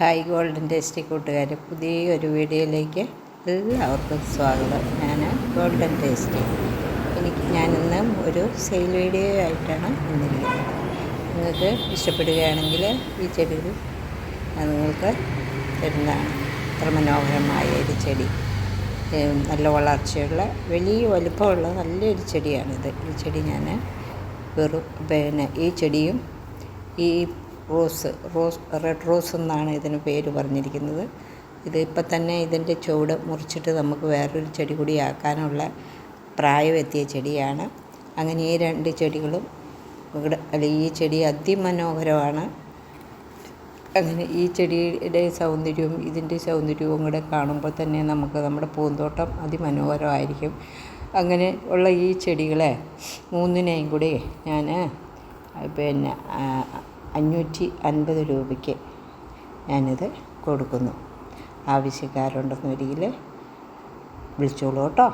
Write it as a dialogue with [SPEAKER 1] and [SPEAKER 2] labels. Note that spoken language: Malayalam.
[SPEAKER 1] ഹായ് ഗോൾഡൻ ടേസ്റ്റി കൂട്ടുകാർ പുതിയൊരു വീഡിയോയിലേക്ക് എല്ലാവർക്കും സ്വാഗതം. ഞാൻ ഗോൾഡൻ ടേസ്റ്റി. എനിക്ക് ഞാനിന്ന് ഒരു സെയിൽ വീഡിയോ ആയിട്ടാണ് വന്നിരിക്കുന്നത്. നിങ്ങൾക്ക് ഇഷ്ടപ്പെടുകയാണെങ്കിൽ ഈ ഞാൻ നിങ്ങൾക്ക് തരുന്നതാണ് അത്ര മനോഹരമായ ഒരു ചെടി. നല്ല വളർച്ചയുള്ള വലിയ വലുപ്പമുള്ള നല്ലൊരു ചെടിയാണിത്. ഈ ചെടി ഞാൻ വെറും പിന്നെ ഈ ചെടിയും ഈ റോസ് റോസ് റെഡ് റോസ് എന്നാണ് ഇതിന് പേര് പറഞ്ഞിരിക്കുന്നത്. ഇത് ഇപ്പം തന്നെ ഇതിന്റെ ചുവട് മുറിച്ചിട്ട് നമുക്ക് വേറൊരു ചെടി കൂടി ആക്കാനുള്ള പ്രായമെത്തിയ ചെടിയാണ്. അങ്ങനെ ഈ രണ്ട് ചെടികളും ഇവിടെ ഈ ചെടി അതിമനോഹരമാണ്. അങ്ങനെ ഈ ചെടിയുടെ സൗന്ദര്യവും ഇതിന്റെ സൗന്ദര്യവും കൂടെ കാണുമ്പോൾ തന്നെ നമുക്ക് നമ്മുടെ പൂന്തോട്ടം അതിമനോഹരമായിരിക്കും. അങ്ങനെ ഉള്ള ഈ ചെടികളെ മൂന്നിനെയും കൂടി ഞാൻ പിന്നെ അഞ്ഞൂറ്റി അൻപത് രൂപയ്ക്ക് ഞാനിത് കൊടുക്കുന്നു. ആവശ്യക്കാരുണ്ടെന്ന് വരികിൽ വിളിച്ചോളൂ കേട്ടോ.